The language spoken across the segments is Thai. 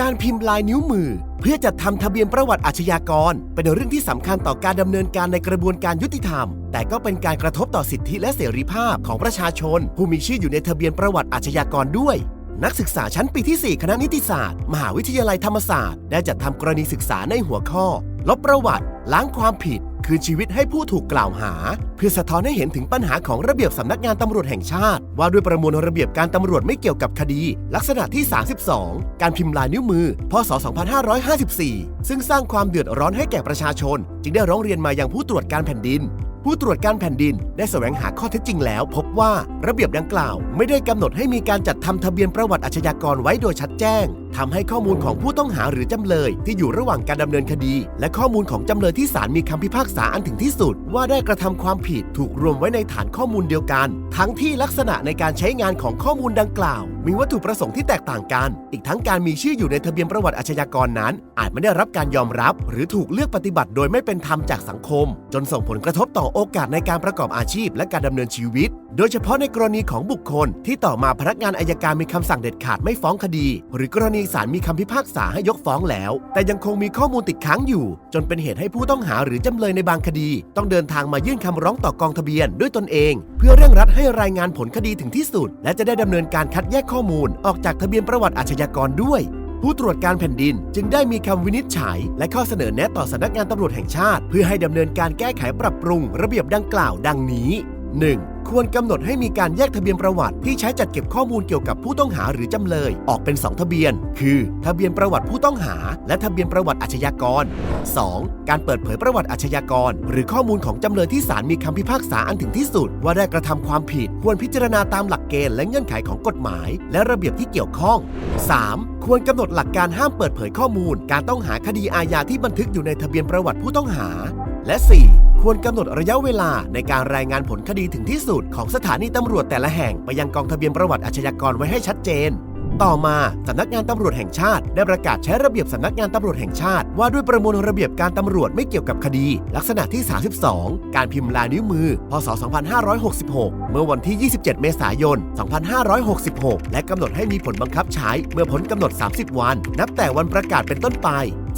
การพิมพ์ลายนิ้วมือ เพื่อจัดทำทะเบียนประวัติอาชญากร เป็นเรื่องที่สำคัญต่อการดำเนินการในกระบวนการยุติธรรม แต่ก็เป็นการกระทบต่อสิทธิและเสรีภาพของประชาชน ผู้มีชื่ออยู่ในทะเบียนประวัติอาชญากรด้วย นักศึกษาชั้นปีที่ 4 คณะนิติศาสตร์ มหาวิทยาลัยธรรมศาสตร์ ได้จัดทำกรณีศึกษาในหัวข้อ ลบประวัติ ล้างความผิด คืนชีวิตให้ผู้ถูกกล่าวหา เพื่อสะท้อนให้เห็นถึงปัญหาของระเบียบสำนักงานตำรวจแห่งชาติ ว่าด้วยประมวลระเบียบการตำรวจไม่เกี่ยวกับคดี ลักษณะที่ 32 การพิมพ์ลายนิ้วมือ พศ 2554 ซึ่งสร้างความเดือดร้อนให้แก่ประชาชน จึงได้ร้องเรียนมายังผู้ตรวจการแผ่นดินผู้ตรวจการแผ่นดินได้แสวงหาข้อเท็จจริงแล้ว พบว่าระเบียบดังกล่าว ไม่ได้กำหนดให้มีการจัดทำทะเบียนประวัติอาชญากรไว้โดยชัดแจ้ง ทำให้ข้อมูลของผู้ต้องหาหรือจำเลยที่อยู่ระหว่างการดำเนินคดี และข้อมูลของจำเลยที่ศาลมีคำพิพากษาอันถึงที่สุด ว่าได้กระทำความผิดถูกรวมไว้ในฐานข้อมูลเดียวกัน ทั้งที่ลักษณะในการใช้งานของข้อมูลดังกล่าว มีวัตถุประสงค์ที่แตกต่างกัน อีกทั้งการมีชื่ออยู่ในทะเบียนประวัติอาชญากรนั้น อาจไม่ได้รับการยอมรับ หรือถูกเลือกปฏิบัติโดยไม่เป็นธรรมจากสังคม จนส่งผลกระทบต่อโอกาสในการประกอบอาชีพ และการดำเนินชีวิต โดยเฉพาะในกรณีของบุคคล ที่ต่อมาพนักงานอายการมีคำสั่งเด็ดขาดไม่ฟ้องคดี หรือกรณีศาลมีคำพิพากษาให้ยกฟ้องแล้ว แต่ยังคงมีข้อมูลติดค้างอยู่ จนเป็นเหตุให้ผู้ต้องหาหรือจำเลยในบางคดี ต้องเดินทางมายื่นคำร้องต่อกองทะเบียนด้วยตนเอง เพื่อเร่งรัดให้รายงานผลคดีถึงที่สุด และจะได้ดำเนินการคัดแยกข้อมูล ออกจากทะเบียนประวัติอาชญากรด้วยผู้ตรวจการแผ่นดินจึงได้มีคำวินิจฉัย และข้อเสนอแนะต่อสำนักงานตำรวจแห่งชาติ เพื่อให้ดำเนินการแก้ไขปรับปรุง ระเบียบดังกล่าวดังนี้ 1. ควรกำหนดให้มีการแยกทะเบียนประวัติที่ใช้จัดเก็บข้อมูลเกี่ยวกับผู้ต้องหาหรือจำเลย ออกเป็น 2 ทะเบียน คือ ทะเบียนประวัติผู้ต้องหา และทะเบียนประวัติอาชญากร 2. การเปิดเผยประวัติอาชญากร หรือข้อมูลของจำเลยที่ศาลมีคำพิพากษาอันถึงที่สุด ว่าได้กระทำความผิด ควรพิจารณาตามหลักเกณฑ์และเงื่อนไขของกฎหมาย และระเบียบที่เกี่ยวข้อง 3. ควรกำหนดหลักการห้ามเปิดเผยข้อมูล การต้องหาคดีอาญาที่บันทึกอยู่ในทะเบียนประวัติผู้ต้องหา และ 4. ควรกำหนดระยะเวลาในการรายงานผลคดีถึงที่สุด ของสถานีตำรวจแต่ละแห่งไปยังกองทะเบียนประวัติอาชญากรไว้ให้ชัดเจน ต่อมาสำนักงานตำรวจแห่งชาติ ได้ประกาศใช้ระเบียบสำนักงานตำรวจแห่งชาติ ว่าด้วยประมวลระเบียบการตำรวจไม่เกี่ยวกับคดี ลักษณะที่ 32 การพิมพ์ลายนิ้วมือ พศ 2566 เมื่อวันที่ 27 เมษายน 2566 และกำหนดให้มีผลบังคับใช้เมื่อพ้นกำหนด 30 วัน นับแต่วันประกาศเป็นต้นไป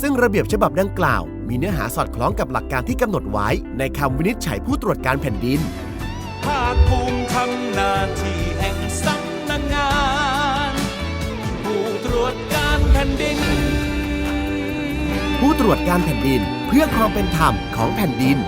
ซึ่งระเบียบฉบับดังกล่าว มีเนื้อหาสอดคล้องกับหลักการที่กำหนดไว้ ในคำวินิจฉัยผู้ตรวจการแผ่นดิน ภาคภูมิทำหน้าที่แห่งสำนักงาน ผู้ตรวจการแผ่นดิน ผู้ตรวจการแผ่นดินเพื่อความเป็นธรรมของแผ่นดิน